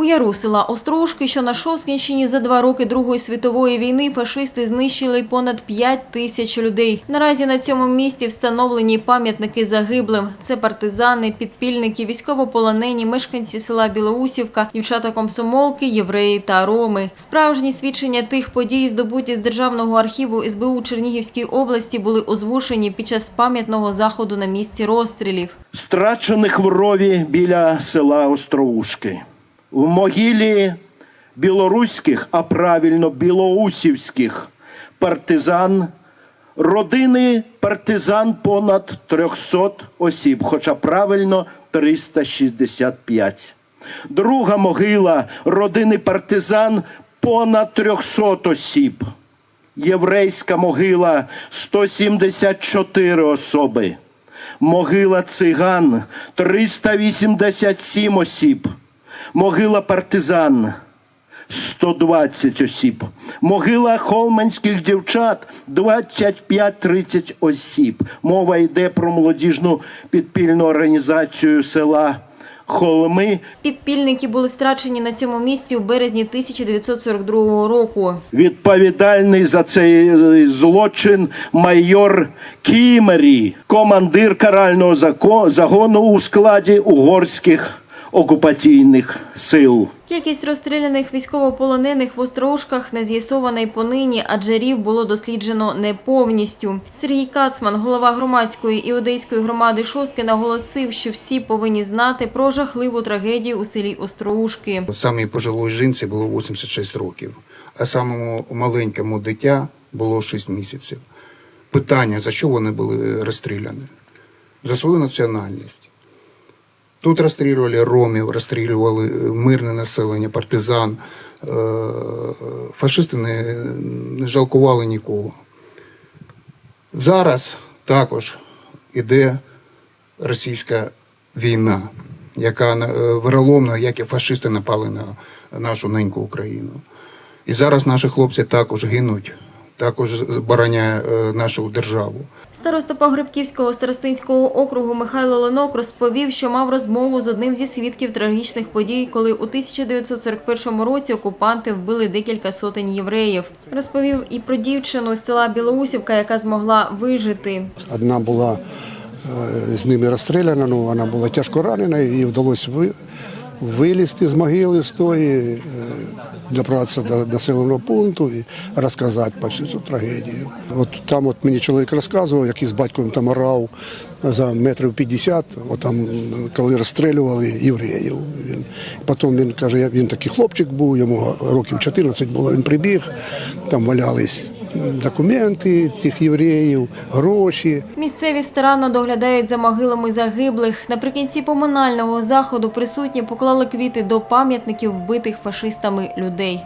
У яру села Острожки, що на Шосткінщині за два роки Другої світової війни фашисти знищили понад 5 тисяч людей. Наразі на цьому місці встановлені пам'ятники загиблим. Це партизани, підпільники, військовополонені, мешканці села Білоусівка, дівчата-комсомолки, євреї та роми. Справжні свідчення тих подій, здобуті з Державного архіву СБУ Чернігівської області, були озвучені під час пам'ятного заходу на місці розстрілів. страчених в рові біля села Остроушки. В могилі білоруських, а правильно білоусівських партизан, родини партизан понад 300 осіб, хоча правильно 365. Друга могила родини партизан понад 300 осіб. Єврейська могила 174 особи. Могила циган 387 осіб. Могила партизан 120 осіб. Могила холманських дівчат 25-30 осіб. Мова йде про молодіжну підпільну організацію села Холми. Підпільники були страчені на цьому місці у березні 1942 року. Відповідальний за цей е, злочин майор Кімері, командир карального загону у складі угорських окупаційних сил. Кількість розстріляних військовополонених в Остроушках не з'ясована й понині, адже рів було досліджено не повністю. Сергій Кацман, голова громадської іудейської громади Шостки, наголосив, що всі повинні знати про жахливу трагедію у селі Остроушки. Самій пожилої жінці було 86 років, а самому маленькому дитя було 6 місяців. Питання, за що вони були розстріляні? За свою національність. Тут розстрілювали ромів, розстрілювали мирне населення, партизан. Е, Фашисти не, не жалкували нікого. Зараз також іде російська війна, яка е, вероломна, як і фашисти напали на нашу неньку Україну. І зараз наші хлопці також гинуть, також обороняє е, нашу державу. Староста Погребківського старостинського округу Михайло Ленок розповів, що мав розмову з одним зі свідків трагічних подій, коли у 1941 році окупанти вбили декілька сотень євреїв. Розповів і про дівчину з села Білоусівка, яка змогла вижити. Одна була е, з ними розстріляна, ну вона була тяжко ранена, і вдалося ви, вилізти з могили з тої, е, добратися до населеного пункту і розказати про всю цю трагедію. От там от мені чоловік розказував, який з батьком там орав за метрів 50, от там, коли розстрілювали євреїв. Він, потім він каже, він такий хлопчик був, йому років 14 було, він прибіг, там валялись документи цих євреїв, гроші. Місцеві старанно доглядають за могилами загиблих. Наприкінці поминального заходу присутні поклали квіти до пам'ятників вбитих фашистами людей.